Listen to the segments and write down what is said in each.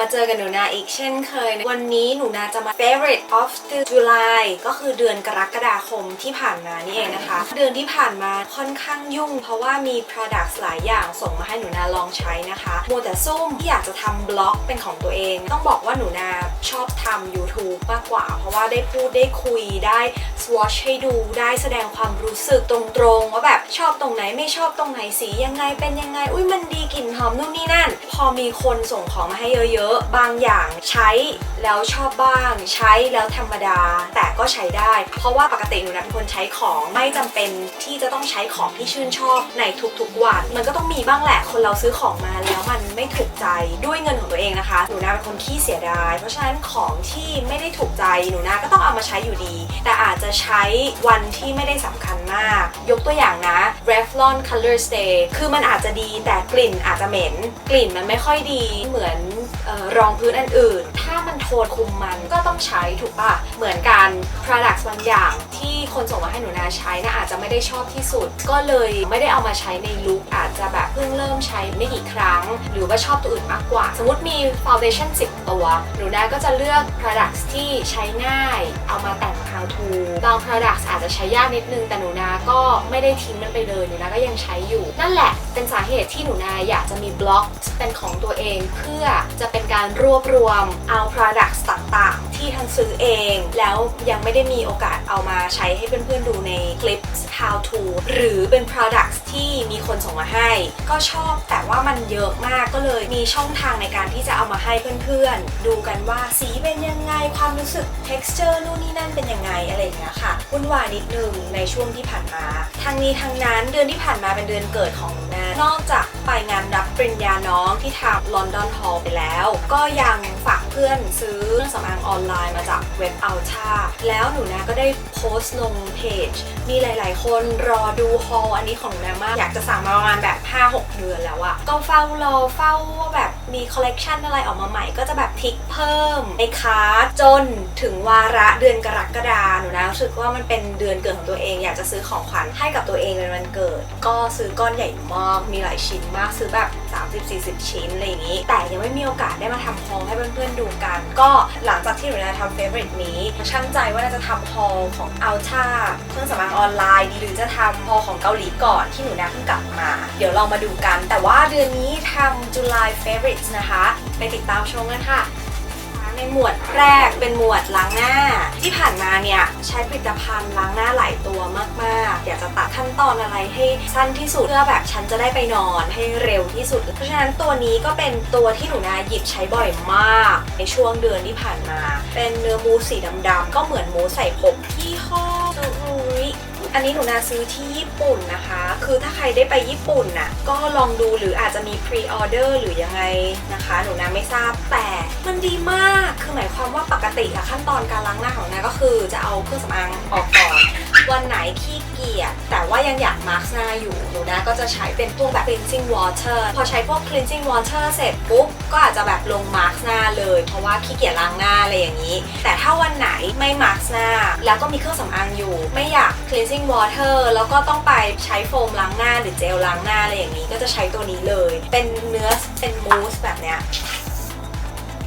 มาเจอกันหนูนาอีกเช่นเคย วันนี้หนูนาจะมา favorite of the July ก็คือเดือนกรกฎาคมที่ผ่านมานี่เองนะคะ เดือนที่ผ่านมาค่อนข้างยุ่ง เพราะว่ามี products หลายอย่างส่งมาให้หนูนาลองใช้นะคะมัวแต่ซุ่มที่อยากจะทำบล็อกเป็นของตัวเอง ต้องบอกว่าหนูนาชอบทำ YouTube มากกว่า เพราะว่าได้พูดได้คุยได้ swatch ให้ดูได้แสดงความรู้สึกตรงๆว่าแบบชอบตรงไหนไม่ชอบตรงไหนสียังไงเป็นยังไง อุ้ยมันดีกลิ่นหอมนู่นนี่นั่น พอมีคนส่งของมาให้เยอะๆบางอย่างใช้แล้วชอบบ้าง ใช้แล้วธรรมดา แต่ก็ใช้ได้ เพราะว่าปกติหนูนะเป็นคนใช้ของไม่จำเป็นที่จะต้องใช้ของที่ชื่นชอบในทุกๆวัน มันก็ต้องมีบ้างแหละคนเราซื้อของมาแล้วมันไม่ถูกใจด้วยเงินของตัวเองนะคะหนูนาเป็นคนขี้เสียดาย เพราะฉะนั้นของที่ไม่ได้ถูกใจหนูนาก็ต้องเอามาใช้อยู่ดี แต่อาจจะใช้วันที่ไม่ได้สำคัญมาก ยกตัวอย่างนะ Revlon Color Stay คือมันอาจจะดีแต่กลิ่นอาจจะเหม็น กลิ่นมันไม่ค่อยดีเหมือน รองพื้นอันอื่น ถ้ามันโทนคุมมันก็ต้องใช้ถูกปะเหมือนกัน products บางอย่างที่คนส่งมาให้หนูนาใช้นะอาจจะไม่ได้ชอบที่สุด ก็เลยไม่ได้เอามาใช้ในลุคอาจจะแบบเพิ่งเริ่มใช้ไม่กี่ครั้ง หรือว่าชอบตัวอื่นมากกว่า สมมติมี foundation 10 ตัว หนูนาก็จะเลือก products ที่ใช้ง่าย เอามาแต่ง how to บาง products อาจจะใช้ยากนิดนึงแต่หนูนาก็ไม่ได้ทิ้งมันไปเลยหนูนาก็ยังใช้อยู่ นั่นแหละเป็นสาเหตุที่หนูนาอยากจะมีบล็อกเป็นของตัวเองเพื่อจะเป็นการรวบรวมเอา products ต่าง ที่ทั้งซื้อเอง แล้วยังไม่ได้มีโอกาสเอามาใช้ให้เพื่อนๆดูในคลิป how to หรือเป็น products ที่มีคนส่งมาให้ ก็ชอบแต่ว่ามันเยอะมากก็เลยมีช่องทางในการที่จะเอามาให้เพื่อนๆ ดูกันว่าสีเป็นยังไงความรู้สึก texture นู่นนี่นั่นเป็นยังไงอะไรอย่างเงี้ยค่ะวุ่นวายนิดนึงในช่วงที่ผ่านมาทางนี้ทางนั้นเดือนที่ผ่านมาเป็นเดือนเกิดของหนูนานอกจากไปงานรับปริญญาน้องที่ทำลอนดอนฮอลไปแล้ว ก็ยังฝากเพื่อนซื้อเครื่องสำอางออนไลน์มาจากเว็บอัลชาแล้วหนูนาก็ได้โพสต์ลงเพจ มีหลาย ๆ คนรอดูฮอลอันนี้ของนามาก อยากจะสั่งมาประมาณแบบ 5-6 เดือนแล้วอะก็เฝ้ารอเฝ้าว่าแบบมีคอลเลกชันอะไรออกมาใหม่ ก็จะแบบทิกเพิ่มในคาร์จนถึงวาระเดือนกรกฎาหนูนะรู้สึกว่ามันเป็นเดือนเกิดของตัวเอง อยากจะซื้อของขวัญให้กับตัวเองเป็นวันเกิด ก็ซื้อก้อนใหญ่มากมีหลายชิ้นมากซื้อแบบ 30-40 ชิ้นอะไรอย่างนี้ แต่ยังไม่มีโอกาสได้มาทำฮอลให้เพื่อนๆดูกัน ก็หลังจากที่หนูนาทำเฟเวอร์นี้ ช่างใจว่าน่าจะทำฮอลของอัลชาเครื่องสำอางออนไลน์ หรือจะทำฮอลของเกาหลีก่อนที่หนูนาเพิ่งกลับมา เดี๋ยวลองมาดูกัน แต่ว่าเดือนนี้ทำ July Favorites นะคะ ไปติดตามชมกันค่ะ ในหมวดแรกเป็นหมวดล้างหน้า ที่ผ่านมาเนี่ยใช้ผลิตภัณฑ์ล้างหน้าหลายตัวมากๆ อยากจะตัดขั้นตอนอะไรให้สั้นที่สุดเพื่อแบบฉันจะได้ไปนอนให้เร็วที่สุด เพราะฉะนั้นตัวนี้ก็เป็นตัวที่หนูนาหยิบใช้บ่อยมาก ในช่วงเดือนที่ผ่านมา เป็นเนื้อมูสสีดำๆก็เหมือนมูสใส่ผมที่ห้อซูรุย อันนี้หนูนาซื้อที่ญี่ปุ่นนะคะ คือถ้าใครได้ไปญี่ปุ่นน่ะก็ลองดูหรืออาจจะมีพรีออเดอร์หรือยังไงนะคะ หนูนาไม่ทราบแต่มันดีมากคือหมายความว่าปกติอะขั้นตอนการล้างหน้าของหนูนาก็คือจะเอาเครื่องสำอางออกก่อน วันไหนขี้เกียจแต่ว่ายังอยากมาร์กหน้าอยู่หนูนาก็จะใช้เป็นพวกแบบ cleansing water พอใช้พวก cleansing water เสร็จปุ๊บก็อาจจะแบบลงมาร์กหน้าเลย เพราะว่าขี้เกียจล้างหน้าอะไรอย่างนี้ แต่ถ้าวันไหนไม่มาร์กหน้า แล้วก็มีเครื่องสำอางอยู่ ไม่อยาก cleansing water แล้วก็ต้องไปใช้โฟมล้างหน้าหรือเจลล้างหน้าอะไรอย่างนี้ ก็จะใช้ตัวนี้เลย เป็นเนื้อเป็นมูสแบบเนี้ย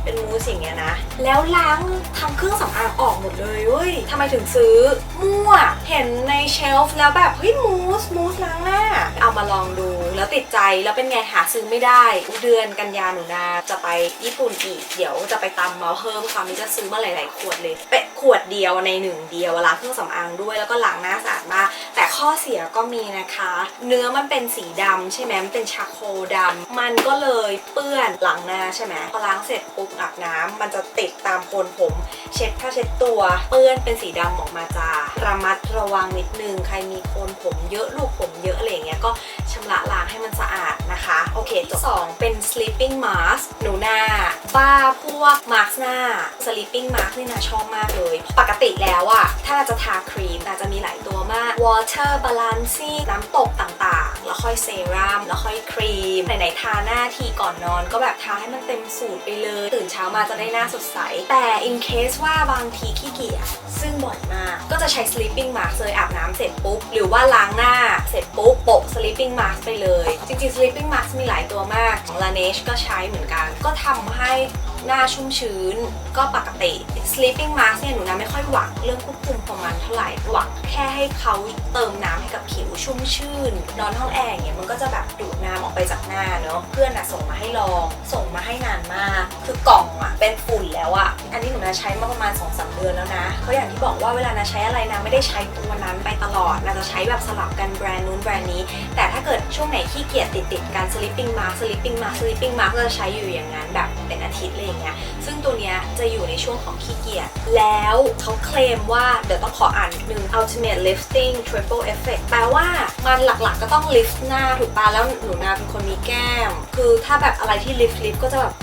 เป็นมูสอย่างเงี้ยนะ แล้วล้างทำเครื่องสำอางออกหมดเลยเว้ยทำไมถึงซื้อ มั่ว เห็นในเชลฟ์แล้วแบบเฮ้ยมูสมูสล้างหน้า เอามาลองดูแล้วติดใจแล้วเป็นไงหาซื้อไม่ได้เดือนกันยาหนูนาจะไปญี่ปุ่นอีก เดี๋ยวจะไปตำเมาเพิ่มคราวนี้จะซื้อมาหลาย ๆ ขวดเลยเป็นขวดเดียวในหนึ่งเดียวล้างเครื่องสำอางด้วยแล้วก็ล้างหน้าสะอาดมาก แต่ข้อเสียก็มีนะคะ เนื้อมันเป็นสีดำใช่ไหมมันเป็นชาโคลดำมันก็เลยเปื้อนหลังหน้าใช่ไหมพอล้างเสร็จปุ๊บอาบน้ำมันจะติดตามโคนผม เช็ดผ้าเช็ดตัว เปื้อนเป็นสีดำออกมาจ้าระมัดระวังนิดนึง ใครมีโคนผมเยอะลูกผมเยอะอะไรเงี้ยก็ชำระล้างให้มันสะอาดนะคะ โอเคตัวสองเป็น sleeping mask หนู หน้าพวกมาร์กหน้า sleeping mask นี่นะชอบมากเลย ปกติแล้วอะถ้าจะทาครีมอาจจะมีหลายตัวมาก water balancing น้ำตกต่างๆ แล้วค่อยเซรั่มแล้วค่อยครีมไหนๆทาหน้าทีก่อนนอน ก็แบบทาให้มันเต็มสูตรไปเลย ตื่นเช้ามาจะได้หน้าสดใส แต่ in case ว่าบางทีขี้เกียจซึ่งบ่อยมาก ก็จะใช้ sleeping mask เลยอาบน้ำเสร็จปุ๊บ หรือว่าล้างหน้าเสร็จปุ๊บโปะ sleeping mask ไปเลย จริงๆ sleeping mask มีหลายตัวมากของ Laneige ก็ใช้เหมือนกัน ก็ทำให้ Bye. หน้าชุ่มชื้นก็ปกติ sleeping mask เนี่ยหนูนาไม่ค่อยหวังเรื่องควบคุมความมันเท่าไหร่หวังแค่ให้เขาเติมน้ำให้กับผิวชุ่มชื่น นอนห้องแอร์เนี่ยมันก็จะแบบดูดน้ำออกไปจากหน้าเนาะเพื่อนอะส่งมาให้ลองส่งมาให้นานมาก คือกล่องอะเป็นฝุ่นแล้วอะอันนี้หนูนาใช้มาประมาณ2อสเดือนแล้วนะเขาอย่างที่บอกว่าเวลานาใช้อะไรนะไม่ได้ใช้ตัวนั้นไปตลอดนาจะใช้แบบสลับกันแบรนด์นู้นแบรนด์นี้ แต่ถ้าเกิดช่วงไหนขี้เกียจติดติดกัน sleeping mask sleeping mask sleeping mask ก็จะใช้อยู่อย่างนั้นแบบเป็นอาทิตย์เลยอย่างเงี้ยซึ่งตัวเนี้ยจะอยู่ในช่วงของขี้เกียจแล้วเขาเคลมว่าเดี๋ยวต้องขออ่านนิดนึง ultimate lifting triple effect แปลว่ามันหลักๆก็ต้อง lift หน้าถูกปะแล้วหนูนาเป็นคนมีแก้ม คือถ้าแบบอะไรที่ lift lift ก็จะแบบ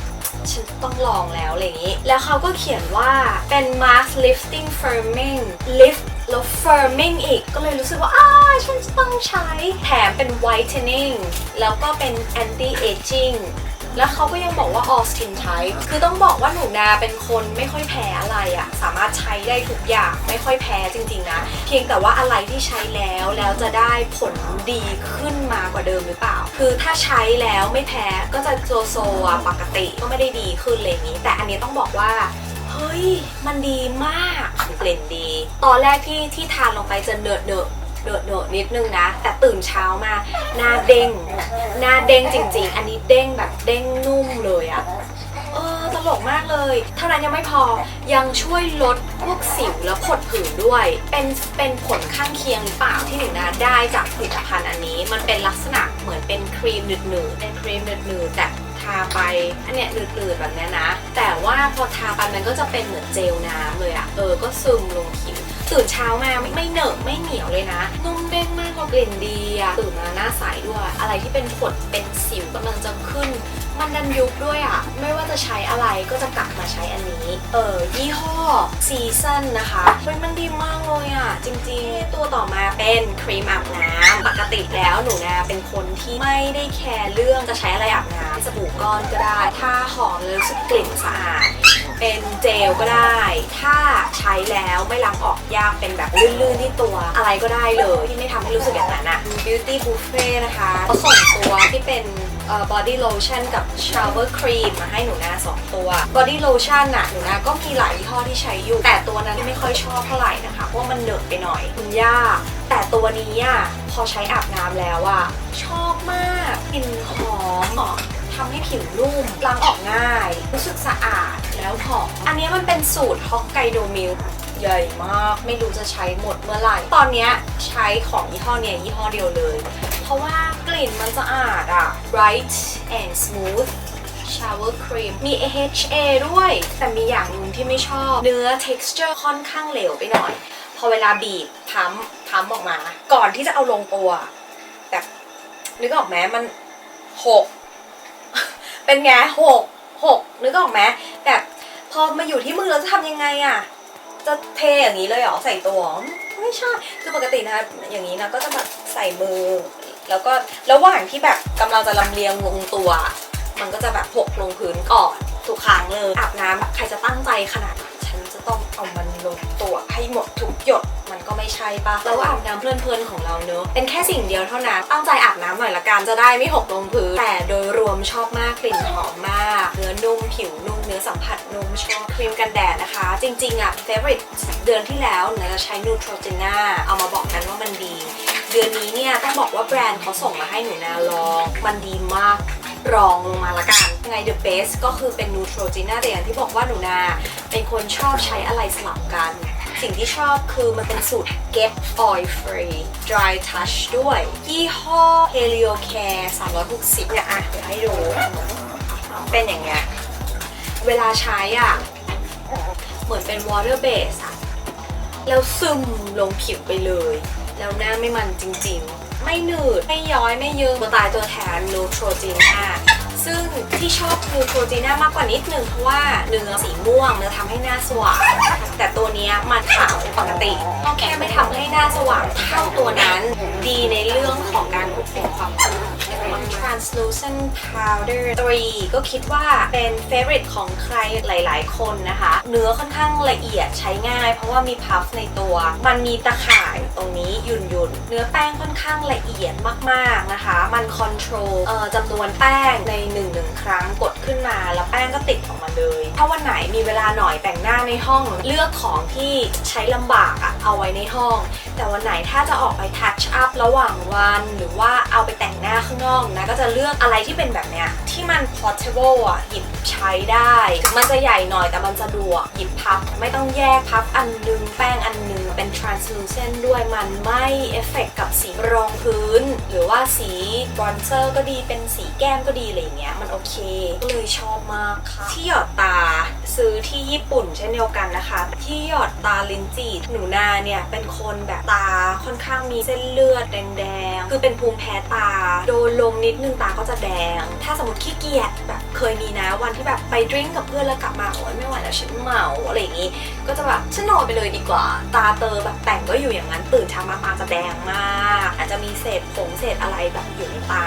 ฉันต้องลองแล้วอะไรอย่างนี้ แล้วเขาก็เขียนว่าเป็น mask lifting firming lift แล้ว firming อีก ก็เลยรู้สึกว่า อ้า ฉันจะต้องใช้ แถมเป็น whitening แล้วก็เป็น anti aging แล้วเขาก็ยังบอกว่า all skin type คือต้องบอกว่าหนูนาเป็นคนไม่ค่อยแพ้อะไรอะสามารถใช้ได้ทุกอย่างไม่ค่อยแพ้จริงๆนะ เพียงแต่ว่าอะไรที่ใช้แล้วแล้วจะได้ผลดีขึ้นมากว่าเดิมหรือเปล่า คือถ้าใช้แล้วไม่แพ้ก็จะโซโซอะปกติก็ไม่ได้ดีขึ้นอะไรอย่างนี้ แต่อันนี้ต้องบอกว่าเฮ้ย มันดีมากกลิ่นดี ตอนแรกที่ที่ทานลงไปจะเนอะเนอะ เนอะเนอะนิดนึงนะ แต่ตื่นเช้ามาหน้าเด้งหน้าเด้งจริง ๆ อันนี้เด้งแบบเด้งนุ่มเลยอะเออตลกมากเลย เท่านั้นยังไม่พอยังช่วยลดพวกสิวและผดผื่นด้วย เป็นเป็นผลข้างเคียงหรือเปล่าที่หนูนาได้จากผลิตภัณฑ์อันนี้ มันเป็นลักษณะเหมือนเป็นครีมหนืดๆเป็นครีมหนืดๆแต่ทาไปอันเนี้ยหนืดๆแบบเนี้ยนะ แต่ว่าพอทาไปมันก็จะเป็นเหมือนเจลน้ำเลยอะเออก็ซึมลงผิว ตื่นเช้ามาไม่ไม่เหนอะไม่เหนียวเลยนะนุ่มเด้งมากพอกลิ่นดีอะตื่นมาหน้าใสด้วย อะไรที่เป็นผดเป็นสิวกำลังจะขึ้น มันดันยุบด้วยอะไม่ว่าจะใช้อะไรก็จะกลับมาใช้อันนี้ เออยี่ห้อซีซันนะคะเฮ้ยมันดีมากเลยอะจริงๆ ตัวต่อมาเป็นครีมอาบน้ำปกติแล้วหนูนะเป็นคนที่ไม่ได้แคร์เรื่องจะใช้อะไรอาบน้ำสบู่ก้อนก็ได้ ถ้าหอมแล้วรู้สึกกลิ่นสะอาด เป็นเจลก็ได้ ถ้าใช้แล้วไม่ล้างออกยากเป็นแบบลื่นๆที่ตัวอะไรก็ได้เลย ที่ไม่ทำให้รู้สึกอย่างนั้นอะ Beauty Buffet นะคะเขาส่งตัวที่เป็นเอ่อ body lotion กับ shower cream มาให้หนูนาสองตัว body lotion น่ะหนูนาก็มีหลายยี่ห้อที่ใช้อยู่ แต่ตัวนั้นไม่ค่อยชอบเท่าไหร่นะคะ เพราะมันเหนอะไปหน่อยคุณย่าแต่ตัวนี้อะพอใช้อาบน้ำแล้วอะชอบมากกลิ่นหอมเหมาะ ทำให้ผิวนุ่มล้างออกง่าย รู้สึกสะอาดแล้วหอมอันนี้มันเป็นสูตรฮอกไกโดมิลใหญ่มากไม่รู้จะใช้หมดเมื่อไหร่ ตอนนี้ใช้ของยี่ห้อเนี้ยยี่ห้อเดียวเลย เพราะว่ากลิ่นมันสะอาดอะ bright and smooth shower cream มี AHA ด้วย แต่มีอย่างหนึงที่ไม่ชอบ เนื้อ texture ค่อนข้างเหลวไปหน่อย พอเวลาบีบพัมพัมออกมา ก่อนที่จะเอาลงตัว แบบนึกออกไหมมันหก เป็นไงหกหกนึกออกไหมแบบพอมาอยู่ที่มือเราจะทำยังไงอะจะเทอย่างนี้เลยเหรอใส่ตัวไม่ใช่คือปกตินะอย่างนี้นะก็จะแบบใส่มือ แล้วก็ระหว่างที่แบบกำลังจะลำเลียงลงตัว มันก็จะแบบหกลงพื้นก่อนทุกครั้งเลยอาบน้ำใครจะตั้งใจขนาดฉันจะต้องเอามัน ลงตัวให้หมดทุกหยดมันก็ไม่ใช่ปะเราอาบน้ำเพลินๆของเราเนอะเป็นแค่สิ่งเดียวเท่านั้นตั้งใจอาบน้ำหน่อยละกันจะได้ไม่หกลงพื้นแต่โดยรวมชอบมากกลิ่นหอมมาก เนื้อนุ่มผิวนุ่มเนื้อสัมผัสนุ่มชอบครีมกันแดดนะคะ จริงๆอะ favorite เดือนที่แล้วหนูจะใช้ Neutrogena เอามาบอกกันว่ามันดี เดือนนี้เนี่ยต้องบอกว่าแบรนด์เขาส่งมาให้หนูนาลอง มันดีมาก รองลงมาละกันไง the best ก็คือเป็น Neutrogena แต่อย่างที่บอกว่าหนูนา เป็นคนชอบใช้อะไรสลับกัน สิ่งที่ชอบคือมันเป็นสูตร get oil free dry touch ด้วย ยี่ห้อ Helio Care 360 เนี่ยอะเดี๋ยวให้ดู เป็นอย่างเงี้ย เวลาใช้อะ เหมือนเป็น water base อะแล้วซึมลงผิวไปเลย แล้วหน้าไม่มันจริง ๆ ไม่หนืด ไม่ย้อยไม่ยืงตัวตายตัวแทนนูโทรจีน่าซึ่งที่ชอบนูโทรจีน่ามากกว่านิดนึงเพราะว่าเนื้อสีม่วงเนื้อทำให้หน้าสว่าง แต่ตัวเนี้ยมันขาวปกติก็แค่ไม่ทำให้หน้าสว่างเท่าตัวนั้นดีในเรื่องของการควบคุมความมัน translucent powder 3 ก็คิดว่าเป็น favorite ของใครหลายๆ คนนะคะ เนื้อค่อนข้างละเอียดใช้ง่ายเพราะว่ามีพัฟในตัว มันมีตะข่ายตรงนี้หยุ่นหยุ่นเนื้อแป้งค่อนข้างละเอียดมากๆนะคะ มัน control เอ่อจำนวนแป้งใน1นหนึ่งครั้งกดขึ้นมา แล้วแป้งก็ติดออกมาเลย ถ้าวันไหนมีเวลาหน่อยแต่งหน้าในห้องเลือกของที่ใช้ลำบากอะเอาไว้ในห้อง แต่วันไหนถ้าจะออกไปทัชอัพระหว่างวัน หรือว่าเอาไปแต่งหน้าข้างนอกนะก็จะเลือกอะไรที่เป็นแบบเนี้ยที่มัน portable อะหยิบใช้ได้ถึงมันจะใหญ่หน่อยแต่มันสะดวกหยิบพับ ไม่ต้องแยกพับอันนึงแป้งอันนึงเป็น translucent ด้วยมันไม่เอฟเฟกกับสีรองพื้น หรือว่าสีบรอนเซอร์ก็ดีเป็นสีแก้มก็ดีอะไรอย่างเงี้ยมันโอเค ก็เลยชอบมากค่ะ ที่หยอดตาซื้อที่ญี่ปุ่นเช่นเดียวกันนะคะ ที่หยอดตาลินจีหนูนาเนี่ยเป็นคนแบบตาค่อนข้างมีเส้นเลือดแดงๆ คือเป็นภูมิแพ้ตา โดนลมนิดนึงตาก็จะแดง ถ้าสมมติขี้เกียจแบบเคยมีนะวันที่แบบไปดริ้งกับเพื่อนแล้วกลับมาโอ๊ยไม่ไหวแล้วฉันเมาอะไรอย่างงี้ ก็จะแบบฉันนอนไปเลยดีกว่า ตาเตอแบบแต่งก็อยู่อย่างนั้นตื่นเช้ามาตาจะแดงมาก อาจจะมีเศษผงเศษอะไรแบบอยู่ในตา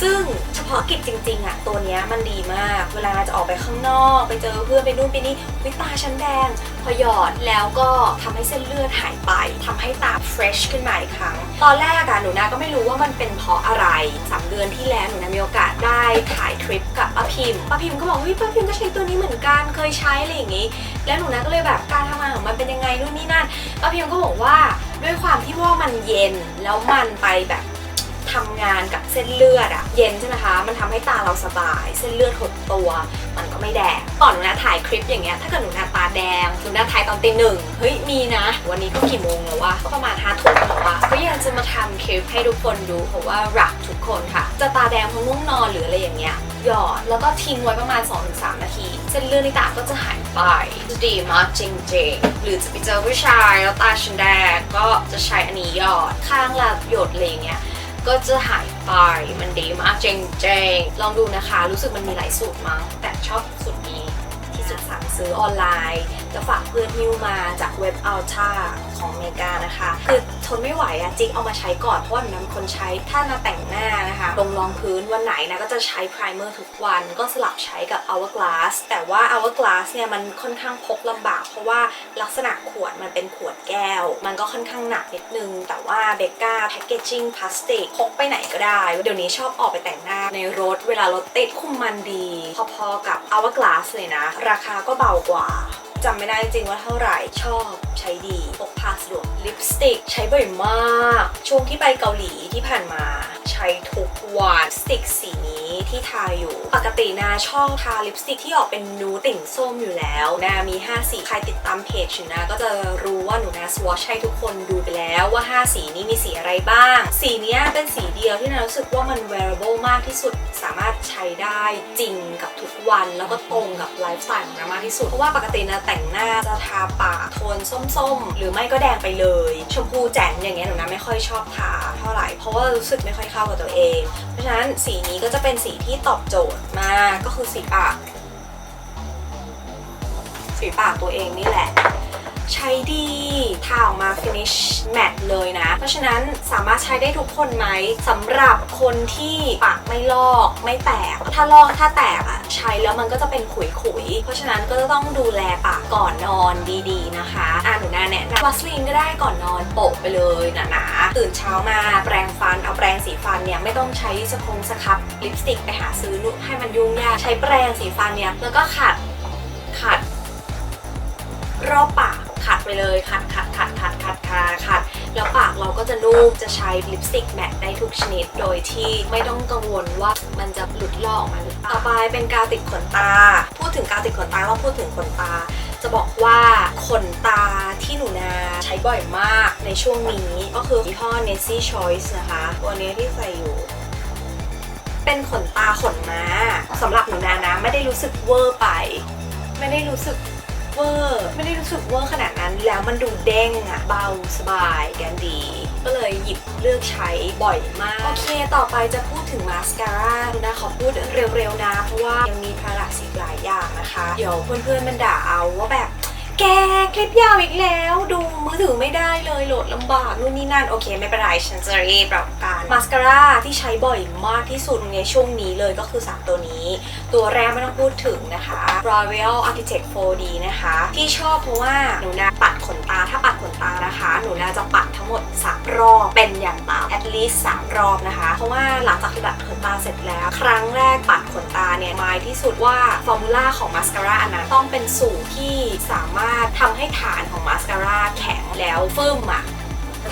ซึ่งเฉพาะกิจจริงๆอะตัวนี้มันดีมาก เวลาจะออกไปข้างนอก ไปเจอเพื่อนไปนู่นไปนี่วิตาฉันแดง พอหยอดแล้วก็ทำให้เส้นเลือดหายไปทำให้ตา fresh ขึ้นมาอีกครั้ง ตอนแรกอะหนูนาก็ไม่รู้ว่ามันเป็นเพราะอะไรสามเดือนที่แล้วหนูนามีโอกาสได้ถ่ายทริปกับป้าพิมป้าพิมก็บอกเฮ้ยป้าพิมก็ใช้ตัวนี้เหมือนกันเคยใช้อะไรอย่างงี้ แล้วหนูนาก็เลยแบบการทำงานของมันเป็นยังไงนู่นนี่นั่นป้าพิมก็บอกว่าด้วยความที่ว่ามันเย็นแล้วมันไปแบบ ทำงานกับเส้นเลือดอะเย็นใช่ไหมคะ มันทำให้ตาเราสบาย เส้นเลือดหดตัว มันก็ไม่แดงก่อนหนูนะถ่ายคลิปอย่างเงี้ย ถ้าเกิดหนูนาตาแดงหนูนาถ่ายตอนตีหนึ่งเฮ้ย มีนะ วันนี้ก็กี่โมงแล้ววะ ก็ประมาณห้าทุ่มแล้ววะก็อยากจะมาทำคลิปให้ทุกคนดูเพราะว่ารักทุกคนค่ะ จะตาแดงเพราะง่วงนอนหรืออะไรอย่างเงี้ย หยอด แล้วก็ทิ้งไว้ประมาณ 2-3 นาที เส้นเลือดในตาก็จะหายไปดีมากจริงๆ หรือจะไปเจอผู้ชายแล้วตาฉันแดงก็จะใช้อันนี้หยอดข้างละหยดอะไรอย่างเงี้ย ก็จะหายไปมันดีมากเจ๋งๆ ลองดูนะคะ รู้สึกมันมีหลายสูตรมั้ง แต่ชอบสูตรนี้ที่สุดสั่งซื้อออนไลน์ จะฝากเพื่อนฮิวมาจากเว็บ Alta ของอเมริกานะคะ คือทนไม่ไหวอะจิกเอามาใช้ก่อน เพราะว่าน้นเป็นคนใช้ถ้ามาแต่งหน้านะคะลงรองพื้นวันไหนนะก็จะใช้ไพรเมอร์ทุกวัน ก็สลับใช้กับ Hourglass แต่ว่า Hourglass เนี่ยมันค่อนข้างพกลำบาก เพราะว่าลักษณะขวดมันเป็นขวดแก้ว มันก็ค่อนข้างหนักนิดนึง แต่ว่าเบกก้าแพคเกจิ้งพลาสติกพกไปไหนก็ได้ เดี๋ยวนี้ชอบออกไปแต่งหน้าในรถเวลารถติดคุมมันดี พอๆกับ Hourglass เลยนะ ราคาก็เบากว่า จำไม่ได้จริงว่าเท่าไหร่ชอบใช้ดีพกพาสะดวกลิปสติก ใช้บ่อยมาก ช่วงที่ไปเกาหลีที่ผ่านมา ใช้ทุกวันสติกสีนี้ ที่ทาอยู่ ปกตินาชอบทาลิปสติกที่ออกเป็นนูดติ่งส้มอยู่แล้ว นามี 5 สี ใครติดตามเพจอยู่นะก็จะรู้ว่าหนูนาสวอชให้ทุกคนดูไปแล้วว่า 5 สีนี้มีสีอะไรบ้าง สีนี้เป็นสีเดียวที่นารู้สึกว่ามัน wearable มากที่สุด สามารถใช้ได้จริงกับทุกวัน แล้วก็ตรงกับไลฟ์สไตล์ของนามากที่สุด เพราะว่าปกตินาแต่งหน้าจะทาปากโทนส้มๆ หรือไม่ก็แดงไปเลย ชมพูแจ๋นอย่างเงี้ยหนูนาไม่ค่อยชอบทาเท่าไหร่ เพราะว่ารู้สึกไม่ค่อยเข้ากับตัวเอง เพราะฉะนั้นสีนี้ก็จะเป็นสีที่ตอบโจทย์มากก็คือสีปาก สีปากตัวเองนี่แหละ ใช้ดีทาออกมา finish matte เลยนะ เพราะฉะนั้นสามารถใช้ได้ทุกคนไหมสำหรับคนที่ปากไม่ลอกไม่แตก ถ้าลอกถ้าแตกอะใช้แล้วมันก็จะเป็นขุยๆ เพราะฉะนั้นก็จะต้องดูแลปากก่อนนอนดีๆนะคะอ่าหนูนาแนะนำวัสลีนก็ได้ก่อนนอนโปะไปเลยหนาๆตื่นเช้ามาแปรงฟันเอาแปรงสีฟันเนี่ยไม่ต้องใช้สคงสครับลิปสติกไปหาซื้อนุให้มันยุ่งยากใช้แปรงสีฟันเนี่ยแล้วก็ขัดขัดรอบปาก ขัดไปเลยขัดขัดขัดขัดขัดขัดขัดแล้วปากเราก็จะนุ่มจะใช้ลิปสติกแมทได้ทุกชนิด โดยที่ไม่ต้องกังวลว่ามันจะหลุดลอกออกมาหรือเปล่าต่อไปเป็นกาวติดขนตา พูดถึงกาวติดขนตาต้องพูดถึงขนตา จะบอกว่าขนตาที่หนูนาใช้บ่อยมากในช่วงนี้ก็คือยี่ห้อ Nessie Choice นะคะตัวนี้ที่ใส่อยู่เป็นขนตาขนม้าสำหรับหนูนานะ ไม่ได้รู้สึกเวอร์ไป ไม่ได้รู้สึก วอร์ไม่ได้รู้สึกเวอร์ขนาดนั้น แล้วมันดูเด้งอะเบาสบายแกนดี ก็เลยหยิบเลือกใช้บ่อยมาก โอเค ต่อไปจะพูดถึงมาสคาร่าดูนะขอพูดเร็วๆนะ เพราะว่ายังมีพาราสีหลายอย่างนะคะ เดี๋ยวเพื่อนๆมันด่าเอาว่าแบบ แกคลิปยาวอีกแล้ว ดูมือถือไม่ได้เลยโหลดลำบากนู่นนี่นั่น โอเค ไม่เป็นไร ฉันจะรีบปรับการมาสคาร่าที่ใช้บ่อยมากที่สุดในช่วงนี้เลยก็คือ 3 ตัวนี้ ตัวแรกไม่ต้องพูดถึงนะคะ Royal Architect 4D นะคะ ที่ชอบเพราะว่าหนูนาปัดขนตาถ้าปัดขนตานะคะ หนูนาจะปัดทั้งหมด 3 รอบเป็นอย่างต่ำ at least 3 รอบนะคะ เพราะว่าหลังจากที่ปัดขนตาเสร็จแล้ว ครั้งแรกปัดขนตาเนี่ยหมายที่สุดว่าฟอร์มูล่าของมาสคาร่าอันนั้นต้องเป็นสูตรที่สามารถทำให้ฐานของมาสคาร่าแข็งแล้วฟึ่มอะ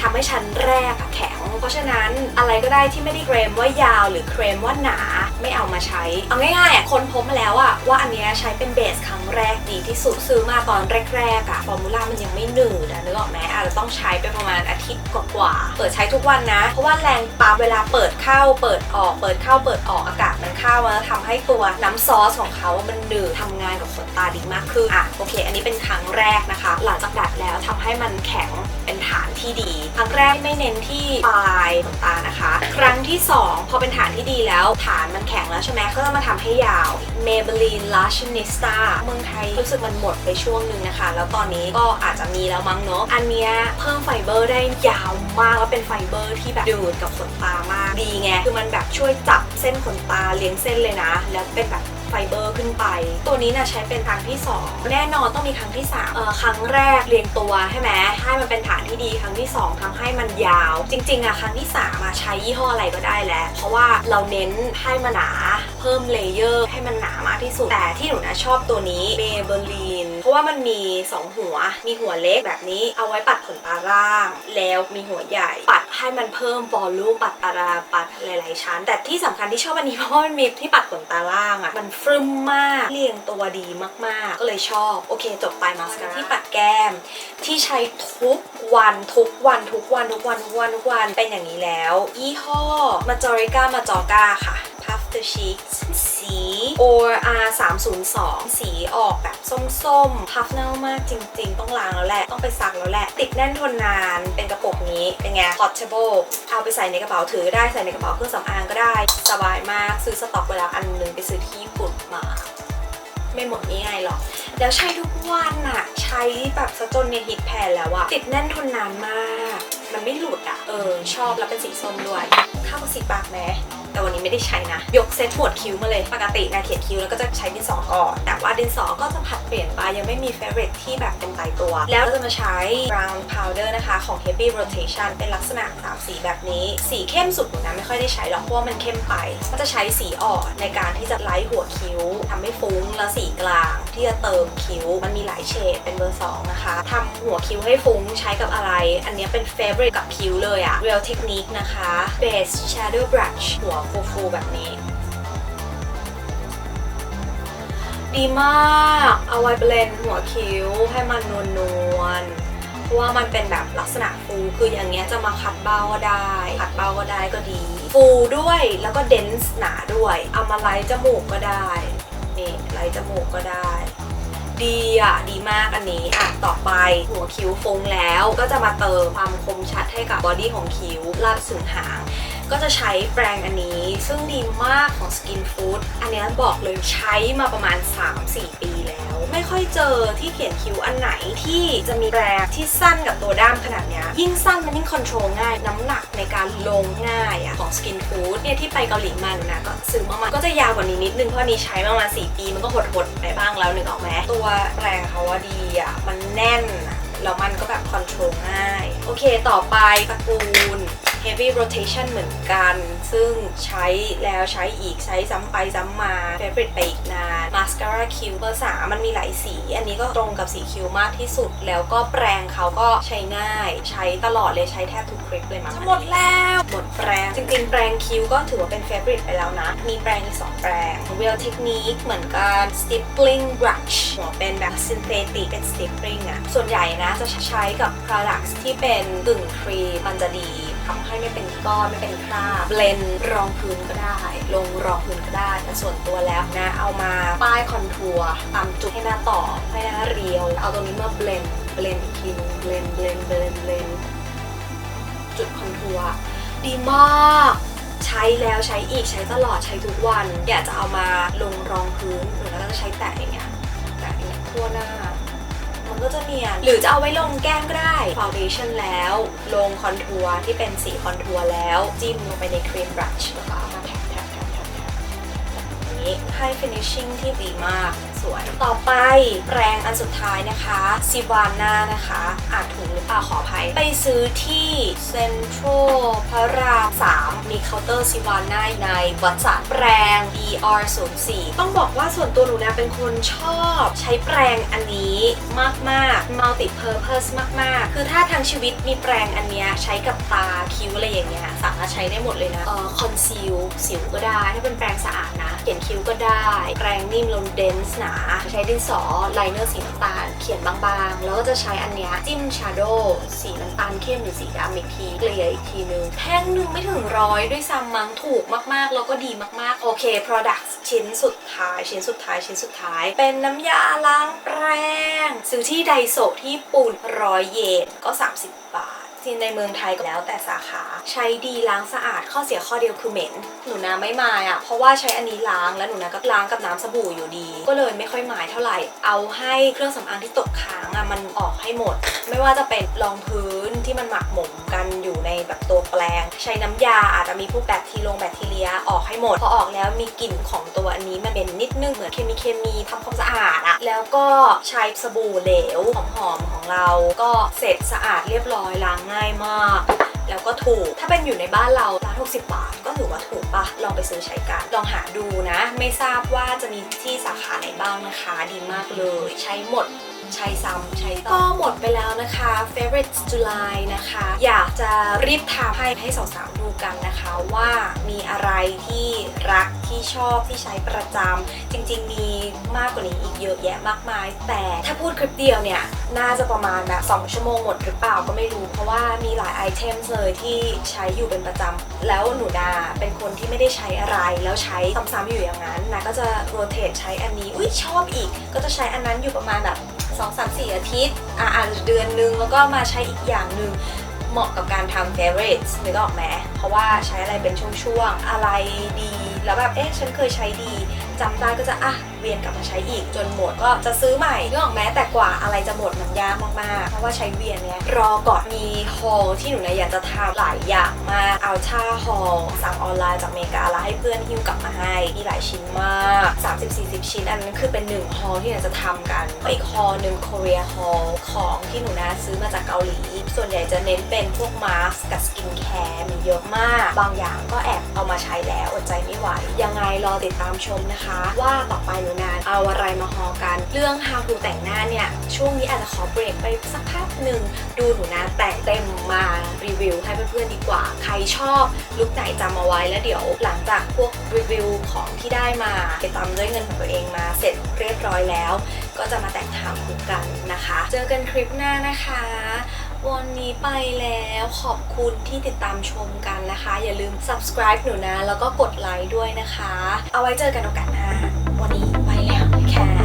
ทำให้ชั้นแรกอะแข็ง เพราะฉะนั้นอะไรก็ได้ที่ไม่ได้เคลมว่ายาวหรือเคลมว่าหนาไม่เอามาใช้ เอาง่ายๆอะคนพบมาแล้วอะว่าอันเนี้ยใช้เป็นเบสครั้งแรกดีที่สุดซื้อมาตอนแรกๆอะฟอร์มูล่ามันยังไม่หนืดอะนึกออกไหมอาจจะต้องใช้ไปประมาณอาทิตย์กว่าๆเปิดใช้ทุกวันนะ เพราะว่าแรงปั๊มเวลาเปิดเข้าเปิดออก เปิดเข้าเปิดออกอากาศมันเข้ามันจะทำให้ตัวน้ำซอสของเขามันหนืดทำงานกับขนตาดีมากขึ้นอะโอเค อันนี้เป็นครั้งแรกนะคะ หลังจากดัดแล้วทำให้มันแข็ง เป็นฐานที่ดี ครั้งแรกไม่เน้นที่ปลายขนตานะคะ ครั้งที่ 2 พอเป็นฐานที่ดีแล้ว ฐานมันแข็งแล้วใช่ไหมก็จะมาทำให้ยาว Maybelline Lash Nista เมืองไทยรู้สึกมันหมดไปช่วงหนึ่งนะคะ แล้วตอนนี้ก็อาจจะมีแล้วมั้งเนาะอันเนี้ยเพิ่มไฟเบอร์ได้ยาวมากแล้วเป็นไฟเบอร์ที่แบบดูดกับขนตามากดีไงคือมันแบบช่วยจับเส้นขนตาเลี้ยงเส้นเลยนะ แล้วเป็นแบบ ไฟเบอร์ขึ้นไป ตัวนี้นะใช้เป็นครั้งที่ 2 แน่นอนต้องมีครั้งที่3เอ่อครั้งแรกเรียงตัวใช่ไหมให้มันเป็นฐานที่ดีครั้งที่ 2ทำให้มันยาว จริงๆอะครั้งที่3มาใช้ยี่ห้ออะไรก็ได้แล้ว เพราะว่าเราเน้นให้มันหนา เพิ่มเลเยอร์ให้มันหนามากที่สุด แต่ที่หนูนะชอบตัวนี้เบเบอร์ลีน ราะว่ามันมี 2 หัว มีหัวเล็กแบบนี้เอาไว้ปัดขนตาล่าง แล้วมีหัวใหญ่ ปัดให้มันเพิ่มวอลลุ่มปัดตาราปัดหลาย ๆ ชั้น แต่ที่สำคัญที่ชอบอันนี้เพราะว่ามันมีที่ปัดขนตาล่างอะมันฟรึมมากเรียงตัวดีมาก ๆ ก็เลยชอบ โอเค จบไปมาสคาร่าที่ปัดแก้ม ที่ใช้ทุกวันทุกวันทุกวันทุกวันทุกวันทุกวันเป็นอย่างนี้แล้ว ยี่ห้อ Majorica Majorca ค่ะ the Cheeks สี or R 3 0 2สีออกแบบส้มๆ พัฟเน่ามากจริง ๆ ต้องล้างแล้วแหละ ต้องไปซักแล้วแหละ ติดแน่นทนนาน เป็นกระปุกนี้ เป็นไง portable เอาไปใส่ในกระเป๋าถือได้ ใส่ในกระเป๋าเครื่องสำอางก็ได้ สบายมาก ซื้อสต็อกเวลาอันหนึงไปซื้อที่ญี่ปุ่นมา ไม่หมดง่ายหรอก แล้วใช้ทุกวันอะใช้แบบซะจนเนี่ยฮิตแพนแล้วอะติดแน่นทนนานมาก มันไม่หลุดอะเออ ชอบแล้วเป็นสีส้มด้วย เข้ากับสีปากไหม แต่วันนี้ไม่ได้ใช้นะ ยกเซตหมวดคิ้วมาเลย ปกตินาเขียนคิ้วแล้วก็จะใช้ดินสอก่อนแต่ว่าดินสอก็จะผัดเปลี่ยนไปยังไม่มีเฟเวอร์ที่แบบเป็นตายตัว แล้วจะมาใช้ brown powder นะคะ ของ heavy rotation เป็นลักษณะสามสีแบบนี้ สีเข้มสุดหนูนะไม่ค่อยได้ใช้หรอกเพราะว่ามันเข้มไป ก็จะใช้สีอ่อนในการที่จะไล่หัวคิ้วทำให้ฟุ้งแล้วสีกลาง ที่จะเติมคิ้วมันมีหลายเฉดเป็นเบอร์สองนะคะทำหัวคิ้วให้ฟุ้งใช้กับอะไร อันนี้เป็น favorite กับคิ้วเลยอะ real technique นะคะ base shadow brush หัวฟูๆแบบนี้ ดีมาก เอาไว้เบลนด์หัวคิ้วให้มันนวลนวลๆ เพราะว่ามันเป็นแบบลักษณะฟูคืออย่างเงี้ยจะมาคัดเบ้าก็ได้คัดเบ้าก็ได้ก็ดี ฟูด้วยแล้วก็เดนส์หนาด้วย เอามาไล่จมูกก็ได้นี่ไล่จมูกก็ได้ดีอะดีมากอันนี้อะต่อไปหัวคิ้วฟงแล้วก็จะมาเติมความคมชัดให้กับบอดี้ของคิ้วลาดสูงหาง ก็จะใช้แปรงอันนี้ ซึ่งดีมากของ Skin Food อันนี้บอกเลยใช้มาประมาณ 3-4 ปีแล้ว ไม่ค่อยเจอที่เขียนคิ้วอันไหนที่จะมีแปรงที่สั้นกับตัวด้ามขนาดนี้ยิ่งสั้นมันยิ่งคอนโทรลง่าย น้ำหนักในการลงง่ายอะของ Skin Food เนี่ยที่ไปเกาหลีมาหนูนะก็ซื้อมามันก็จะยาวกว่านี้นิดนึงเพราะนี้ใช้มาประมาณ4ปี มันก็หดๆไปบ้างแล้วนึกออกไหมตัวแปรงเขาว่าดีอะมันแน่นแล้วมันก็แบบคอนโทรลง่าย โอเคต่อไปตระกูล heavy rotation เหมือนกัน ซึ่งใช้แล้วใช้อีกใช้ซ้ำไปซ้ำมา favorite ไปอีกนาน mascara คิ้วเบอร์สามมันมีหลายสี อันนี้ก็ตรงกับสีคิ้วมากที่สุด แล้วก็แปรงเขาก็ใช้ง่าย ใช้ตลอดเลยใช้แทบทุกคลิปเลยมั้งหมดแล้วหมดแปรงจริงๆ แปรงคิ้วก็ถือว่าเป็น favorite ไปแล้วนะ มีแปรงอีกสองแปรง real technique เหมือนกัน stippling brush หัวเป็นแบบ synthetic เป็น stippling อะส่วนใหญ่นะจะใช้กับ products ที่เป็นกึ่งครีมมันจะดี ทำให้ไม่เป็นก้อนไม่เป็นคราบเบลนรองพื้นก็ได้ ลงรองพื้นก็ได้ แต่ส่วนตัวแล้วนะเอามาป้ายคอนทัวร์ตามจุดให้หน้าต่อให้หน้าเรียว เอาตรงนี้มาเบลนเบลนอีกทีนึงเบลนเบลนเบลนเบลนจุดคอนทัวร์ดีมากใช้แล้วใช้อีกใช้ตลอดใช้ทุกวัน อยากจะเอามาลงรองพื้นหรือแล้วก็จะใช้แตะอย่างเงี้ยแตะอย่างเงี้ยทั่วหน้า ก็จะเนียน หรือจะเอาไว้ลงแก้มก็ได้ foundation แล้ว ลงคอนทัวร์ที่เป็นสีคอนทัวร์แล้ว จิ้มลงไปในครีมบรัชแล้วก็เอามาแท็บแท็บแท็บแท็บแท็บแบบนี้ให้ฟินิชชิ่งที่ดีมาก สวย ต่อไปแปรงอันสุดท้ายนะคะซิวาน่านะคะอาจถูกหรือเปล่าขออภัย ไปซื้อที่เซ็นทรัลพระราม3มีเคาน์เตอร์ซิวาน่าในวัดสารแปรง BR04 ต้องบอกว่าส่วนตัวหนูนะเป็นคนชอบใช้แปรงอันนี้มากๆ multi purpose มากๆ คือถ้าทางชีวิตมีแปรงอันเนี้ยใช้กับตาคิ้วอะไรอย่างเงี้ยสามารถใช้ได้หมดเลยนะเออ conceal สิวก็ได้ ถ้าเป็นแปรงสะอาดนะเขียนคิ้วก็ได้ แปรงนิ่มลงเดนส์หนาใช้ดินสอไลเนอร์สีน้ำตาล เขียนบางๆ แล้วก็จะใช้อันเนี้ยจิ้มชาโดว์สีน้ำตาลเข้มหรือสีดำอีกทีเกลี่ยอีกทีนึง แท่งหนึ่งไม่ถึงร้อยด้วยซ้ำมั้งถูกมากๆ แล้วก็ดีมากๆ โอเค product ชิ้นสุดท้าย ชิ้นสุดท้ายชิ้นสุดท้าย เป็นน้ำยาล้างแปรงซื้อที่ไดโซที่ญี่ปุ่นร้อยเยนก็ 30 บาท ในเมืองไทยก็แล้วแต่สาขา ใช้ดีล้างสะอาดข้อเสียข้อเดียวคือเหม็น หนูนาไม่มายอะ เพราะว่าใช้อันนี้ล้างแล้วหนูนาก็ล้างกับน้ำสบู่อยู่ดี ก็เลยไม่ค่อยหมายเท่าไหร่ เอาให้เครื่องสำอางที่ตกค้างอะมันออกให้หมด ไม่ว่าจะเป็นรองพื้นที่มันหมักหมมกันอยู่ในแบบตัวแปลงใช้น้ำยาอาจจะมีพวกแบคทีรงแบคทีเรียออกให้หมดพอออกแล้วมีกลิ่นของตัวอันนี้มันเป็นนิดนึงเหมือนเคมีเคมีทำความสะอาดอะแล้วก็ใช้สบู่เหลวหอมๆของเราก็เสร็จสะอาดเรียบร้อยล้างง่ายมาก แล้วก็ถูก ถ้าเป็นอยู่ในบ้านเราร้าน60บาท ก็ถือว่าถูกปะลองไปซื้อใช้กัน ลองหาดูนะ ไม่ทราบว่าจะมีที่สาขาไหนบ้างนะคะ ดีมากเลย ใช้หมด ใช้ซ้ำใช้ต่อก็หมดไปแล้วนะคะ favorite July นะคะ อยากจะรีบทำให้ให้สาวๆดูกันนะคะว่ามีอะไรที่รักที่ชอบที่ใช้ประจำจริงๆ มีมากกว่านี้อีกเยอะแยะมากมาย แต่ถ้าพูดคลิปเดียวเนี่ยน่าจะประมาณแบบ 2 ชั่วโมงหมดหรือเปล่าก็ไม่รู้ เพราะว่ามีหลายไอเทมเลยที่ใช้อยู่เป็นประจำแล้วหนูนาเป็นคนที่ไม่ได้ใช้อะไร แล้วใช้ซ้ำๆอยู่อย่างนั้นนะก็จะโรเตทใช้อันนี้อุ้ยชอบอีก ก็จะใช้อันนั้นอยู่ประมาณแบบ สองสามสี่อาทิตย์ อะอะเดือนนึง แล้วก็มาใช้อีกอย่างหนึ่งเหมาะกับการทำ favorites นึกออกไหมเพราะว่าใช้อะไรเป็นช่วงๆ อะไรดี แล้วแบบ เอ๊ะ ฉันเคยใช้ดีจำได้ก็จะ อะเวียนกลับมาใช้อีกจนหมดก็จะซื้อใหม่นึกออกไหมแต่กว่าอะไรจะหมดมันยากมากๆ เพราะว่าใช้เวียนเนี่ยรอก่อนมีฮอลที่หนูเนี่ยอยากจะทำหลายอย่างมากเอาท่าฮอลสั่งออนไลน์จากอเมริกาแล้วให้เพื่อนหิ้วกลับมาให้มีหลายชิ้นมาก 30-40 ชิ้นอันนั้นคือเป็นหนึ่งฮอลที่หนูจะทำกันอีกฮอลหนึ่ง Korea Hall ของที่หนูนะซื้อมาจากเกาหลี ส่วนใหญ่จะเน้นเป็นพวกมาสกับสกินแคร์มีเยอะมาก บางอย่างก็แอบเอามาใช้แล้วอดใจไม่ไหวยังไงรอติดตามชมนะคะ ว่าต่อไปหนูนาเอาอะไรมาฮอลกัน เรื่อง how to แต่งหน้าเนี่ย ช่วงนี้อาจจะขอเบรกไปสักพักหนึ่ง ดูหนูนาแต่งเต็มมารีวิวให้เพื่อนๆดีกว่า ใครชอบลุคไหนจำเอาไว้แล้วเดี๋ยวหลังจากพวกรีวิวของที่ได้มาเก็บตามด้วยเงินของตัวเองมาเสร็จเรียบร้อยแล้ว ก็จะมาแต่งทำคุกกันนะคะ เจอกันคลิปหน้านะคะวันนี้ไปแล้วขอบคุณที่ติดตามชมกันนะคะ อย่าลืม subscribe หนูนะ แล้วก็กดไลค์ด้วยนะคะ เอาไว้เจอกันโอกาสหน้า วันนี้ไปแล้วแค่